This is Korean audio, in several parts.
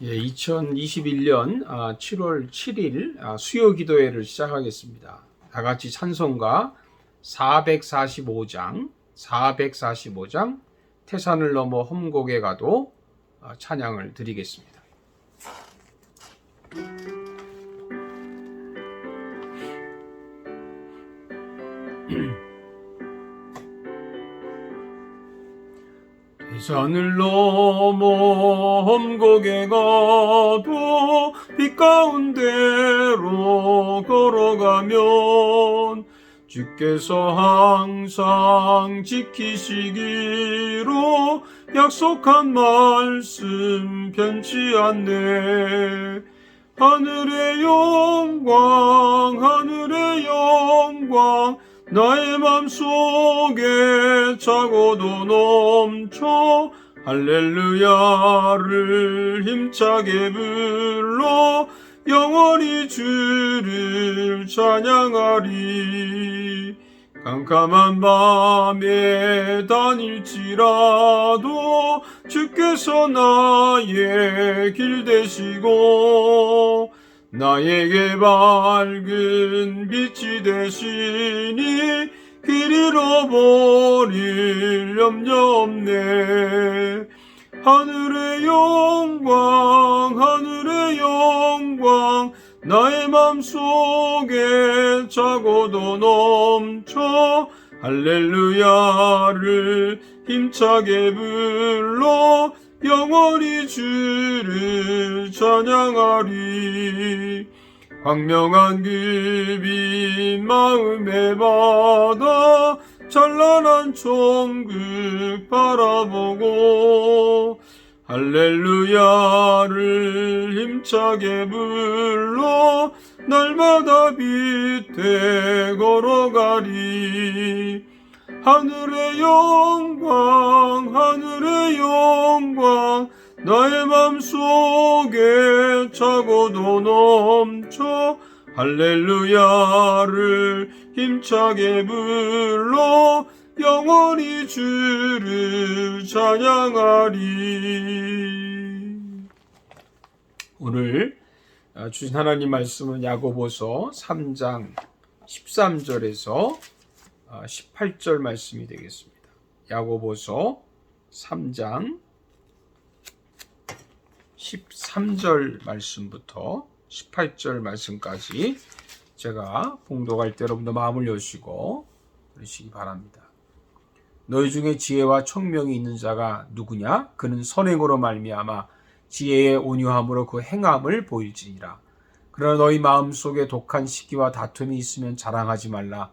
예, 2021년 7월 7일 수요 기도회를 시작하겠습니다. 다 같이 찬송가 445장, 445장 태산을 넘어 험곡에 가도 아, 찬양을 드리겠습니다. 산을 넘어 험곡에 가도 빛 가운데로 걸어가면 주께서 항상 지키시기로 약속한 말씀 변치 않네. 하늘의 영광 하늘의 영광 나의 맘속에 차고도 넘쳐 할렐루야를 힘차게 불러 영원히 주를 찬양하리. 깜깜한 밤에 다닐지라도 주께서 나의 길 되시고 나에게 밝은 빛이 되시니 길 잃어버릴 염려 없네. 하늘의 영광 하늘의 영광 나의 맘속에 차고도 넘쳐 할렐루야를 힘차게 불러 영원히 주를 찬양하리. 광명한 그빛 마음에 받아 찬란한 천국 바라보고 할렐루야를 힘차게 불러 날마다 빛에 걸어가리 하늘의 영광 하늘의 영광 나의 맘속에 차고도 넘쳐 할렐루야를 힘차게 불러 영원히 주를 찬양하리. 오늘 어, 주신 하나님 말씀은 야고보서 3장 13절에서 18절 어, 말씀이 되겠습니다. 야고보서 3장 13절 말씀부터 18절 말씀까지 제가 봉독할 때 여러분도 마음을 여시고 그러시기 바랍니다. 너희 중에 지혜와 청명이 있는 자가 누구냐? 그는 선행으로 말미암아 지혜의 온유함으로 그 행함을 보일지니라. 그러나 너희 마음 속에 독한 시기와 다툼이 있으면 자랑하지 말라.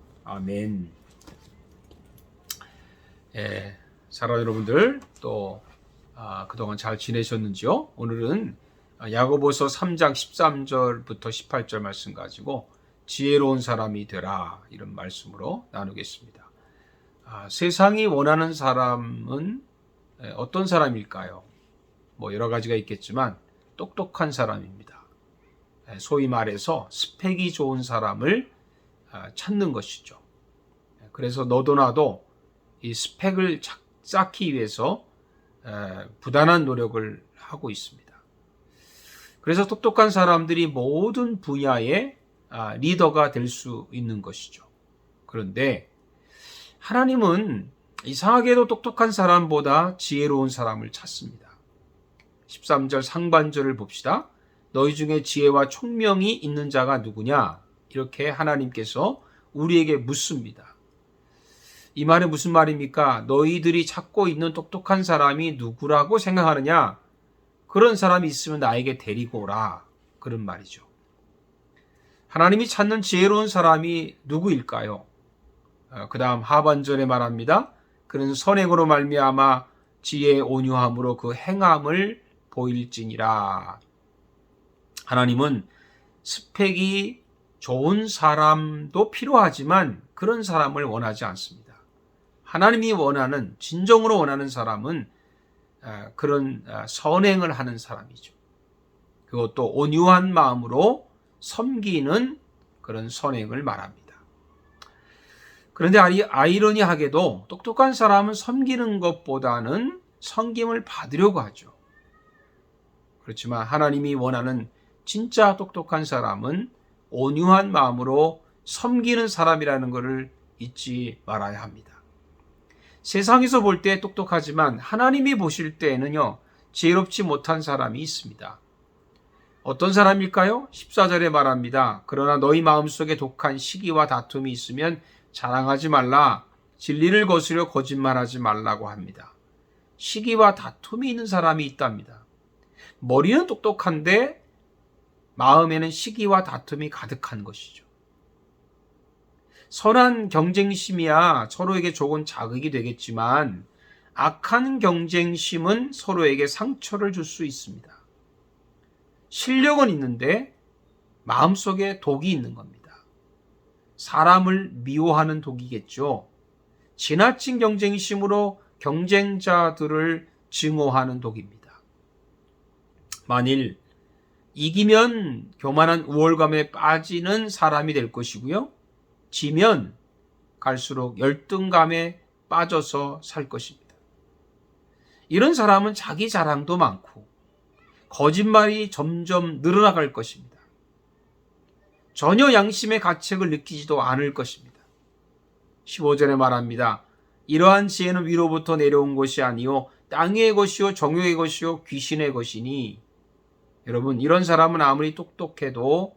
아멘. 예, 사랑 여러분들 또 아, 그동안 잘 지내셨는지요? 오늘은 야고보서 3장 13절부터 18절 말씀 가지고 지혜로운 사람이 되라 이런 말씀으로 나누겠습니다. 아, 세상이 원하는 사람은 어떤 사람일까요? 뭐 여러 가지가 있겠지만 똑똑한 사람입니다. 소위 말해서 스펙이 좋은 사람을 아, 찾는 것이죠. 그래서 너도 나도 이 스펙을 쌓기 위해서 부단한 노력을 하고 있습니다. 그래서 똑똑한 사람들이 모든 분야의 아, 리더가 될 수 있는 것이죠. 그런데 하나님은 이상하게도 똑똑한 사람보다 지혜로운 사람을 찾습니다. 13절 상반절을 봅시다. 너희 중에 지혜와 총명이 있는 자가 누구냐? 이렇게 하나님께서 우리에게 묻습니다. 이 말은 무슨 말입니까? 너희들이 찾고 있는 똑똑한 사람이 누구라고 생각하느냐? 그런 사람이 있으면 나에게 데리고 오라. 그런 말이죠. 하나님이 찾는 지혜로운 사람이 누구일까요? 어, 그 다음 하반절에 말합니다. 그는 선행으로 말미암아 지혜 온유함으로 그 행함을 보일지니라. 하나님은 스펙이 좋은 사람도 필요하지만 그런 사람을 원하지 않습니다. 하나님이 원하는 진정으로 원하는 사람은 아, 그런 아, 선행을 하는 사람이죠. 그것도 온유한 마음으로 섬기는 그런 선행을 말합니다. 그런데 아이러니하게도 똑똑한 사람은 섬기는 것보다는 섬김을 받으려고 하죠. 그렇지만 하나님이 원하는 진짜 똑똑한 사람은 온유한 마음으로 섬기는 사람이라는 것을 잊지 말아야 합니다. 세상에서 볼 때 똑똑하지만 하나님이 보실 때에는요, 지혜롭지 못한 사람이 있습니다. 어떤 사람일까요? 14절에 말합니다. 그러나 너희 마음속에 독한 시기와 다툼이 있으면 자랑하지 말라. 진리를 거스려 거짓말하지 말라고 합니다. 시기와 다툼이 있는 사람이 있답니다. 머리는 똑똑한데 마음에는 시기와 다툼이 가득한 것이죠. 선한 경쟁심이야 서로에게 좋은 자극이 되겠지만 악한 경쟁심은 서로에게 상처를 줄 수 있습니다. 실력은 있는데 마음속에 독이 있는 겁니다. 사람을 미워하는 독이겠죠. 지나친 경쟁심으로 경쟁자들을 증오하는 독입니다. 만일 이기면 교만한 우월감에 빠지는 사람이 될 것이고요. 지면 갈수록 열등감에 빠져서 살 것입니다. 이런 사람은 자기 자랑도 많고 거짓말이 점점 늘어나갈 것입니다. 전혀 양심의 가책을 느끼지도 않을 것입니다. 15절에 말합니다. 이러한 지혜는 위로부터 내려온 것이 아니요 땅의 것이요 정욕의 것이요 귀신의 것이니 여러분 이런 사람은 아무리 똑똑해도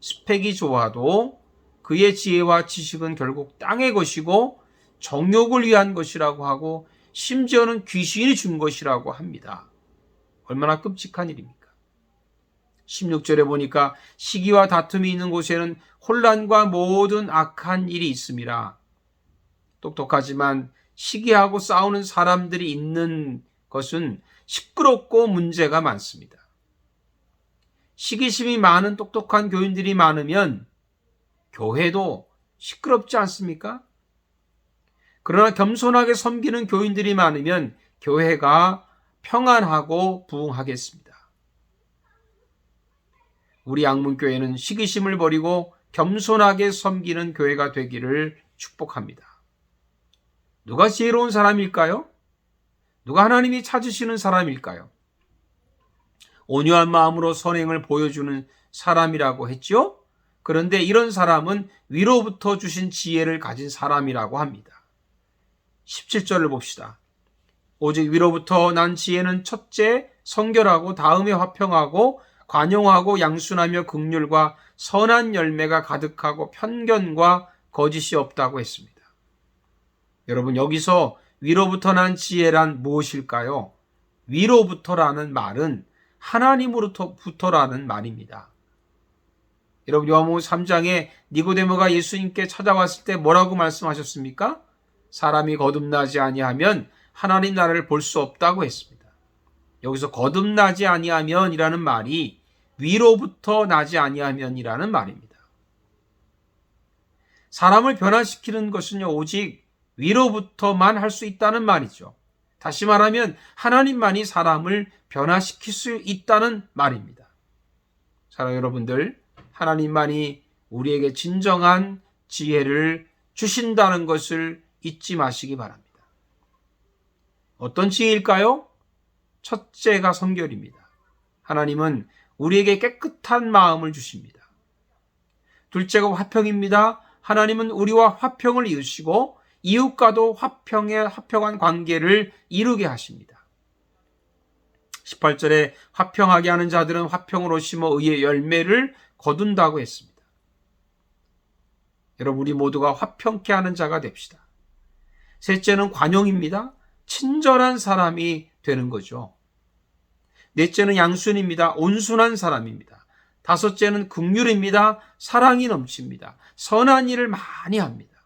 스펙이 좋아도 그의 지혜와 지식은 결국 땅의 것이고 정욕을 위한 것이라고 하고 심지어는 귀신이 준 것이라고 합니다. 얼마나 끔찍한 일입니까? 16절에 보니까 시기와 다툼이 있는 곳에는 혼란과 모든 악한 일이 있습니다. 똑똑하지만 시기하고 싸우는 사람들이 있는 것은 시끄럽고 문제가 많습니다. 시기심이 많은 똑똑한 교인들이 많으면 교회도 시끄럽지 않습니까? 그러나 겸손하게 섬기는 교인들이 많으면 교회가 평안하고 부흥하겠습니다. 우리 양문교회는 시기심을 버리고 겸손하게 섬기는 교회가 되기를 축복합니다. 누가 지혜로운 사람일까요? 누가 하나님이 찾으시는 사람일까요? 온유한 마음으로 선행을 보여주는 사람이라고 했죠? 그런데 이런 사람은 위로부터 주신 지혜를 가진 사람이라고 합니다. 17절을 봅시다. 오직 위로부터 난 지혜는 첫째 성결하고 다음에 화평하고 관용하고 양순하며 극률과 선한 열매가 가득하고 편견과 거짓이 없다고 했습니다. 여러분 여기서 위로부터 난 지혜란 무엇일까요? 위로부터라는 말은 하나님으로부터라는 말입니다. 여러분 요한복음 3장에 니고데모가 예수님께 찾아왔을 때 뭐라고 말씀하셨습니까? 사람이 거듭나지 아니하면 하나님 나라를 볼 수 없다고 했습니다. 여기서 거듭나지 아니하면이라는 말이 위로부터 나지 아니하면이라는 말입니다. 사람을 변화시키는 것은요 오직 위로부터만 할 수 있다는 말이죠. 다시 말하면 하나님만이 사람을 변화시킬 수 있다는 말입니다. 사랑 여러분들, 하나님만이 우리에게 진정한 지혜를 주신다는 것을 잊지 마시기 바랍니다. 어떤 지혜일까요? 첫째가 성결입니다. 하나님은 우리에게 깨끗한 마음을 주십니다. 둘째가 화평입니다. 하나님은 우리와 화평을 이으시고 이웃과도 화평에 화평한 관계를 이루게 하십니다. 18절에 화평하게 하는 자들은 화평으로 심어 의의 열매를 거둔다고 했습니다. 여러분, 우리 모두가 화평케 하는 자가 됩시다. 셋째는 관용입니다. 친절한 사람이 되는 거죠. 넷째는 양순입니다. 온순한 사람입니다. 다섯째는 극률입니다. 사랑이 넘칩니다. 선한 일을 많이 합니다.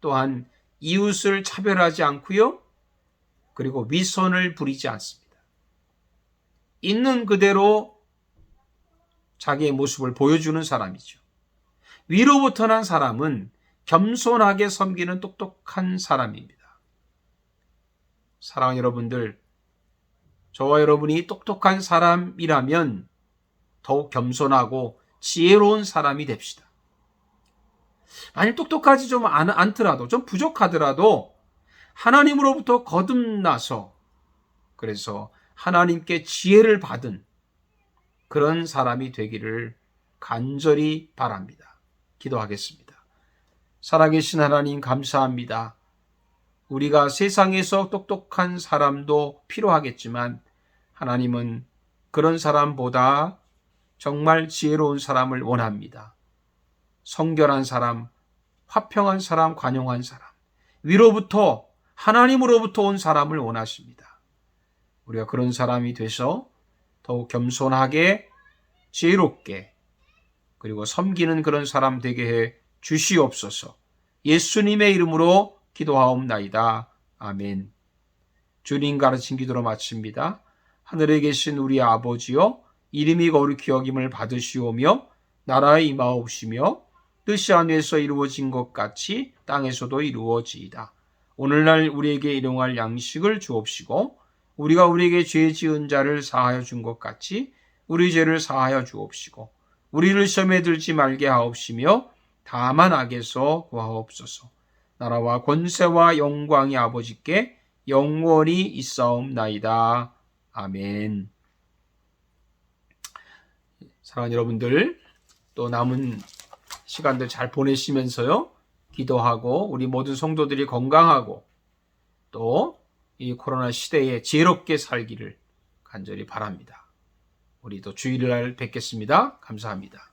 또한 이웃을 차별하지 않고요. 그리고 위선을 부리지 않습니다. 있는 그대로 자기의 모습을 보여주는 사람이죠. 위로부터 난 사람은 겸손하게 섬기는 똑똑한 사람입니다. 사랑하는 여러분들, 저와 여러분이 똑똑한 사람이라면 더욱 겸손하고 지혜로운 사람이 됩시다. 만약 똑똑하지 좀 않, 않더라도, 좀 부족하더라도 하나님으로부터 거듭나서 그래서 하나님께 지혜를 받은 그런 사람이 되기를 간절히 바랍니다. 기도하겠습니다. 살아계신 하나님 감사합니다. 우리가 세상에서 똑똑한 사람도 필요하겠지만 하나님은 그런 사람보다 정말 지혜로운 사람을 원합니다. 성결한 사람, 화평한 사람, 관용한 사람, 위로부터 하나님으로부터 온 사람을 원하십니다. 우리가 그런 사람이 돼서 더욱 겸손하게 지혜롭게 그리고 섬기는 그런 사람 되게 해 주시옵소서. 예수님의 이름으로 기도하옵나이다. 아멘. 주님 가르친 기도로 마칩니다. 하늘에 계신 우리 아버지여 이름이 거룩히 여김을 받으시오며 나라에 임하옵시며 뜻이 하늘에서 이루어진 것 같이 땅에서도 이루어지이다. 오늘날 우리에게 일용할 양식을 주옵시고 우리가 우리에게 죄 지은 자를 사하여 준 것 같이 우리 죄를 사하여 주옵시고 우리를 시험에 들지 말게 하옵시며 다만 악에서 구하옵소서. 나라와 권세와 영광이 아버지께 영원히 있사옵나이다. 아멘. 사랑하는 여러분들 또 남은 시간들 잘 보내시면서요. 기도하고 우리 모든 성도들이 건강하고 또 이 코로나 시대에 지혜롭게 살기를 간절히 바랍니다. 우리 또 주일날 뵙겠습니다. 감사합니다.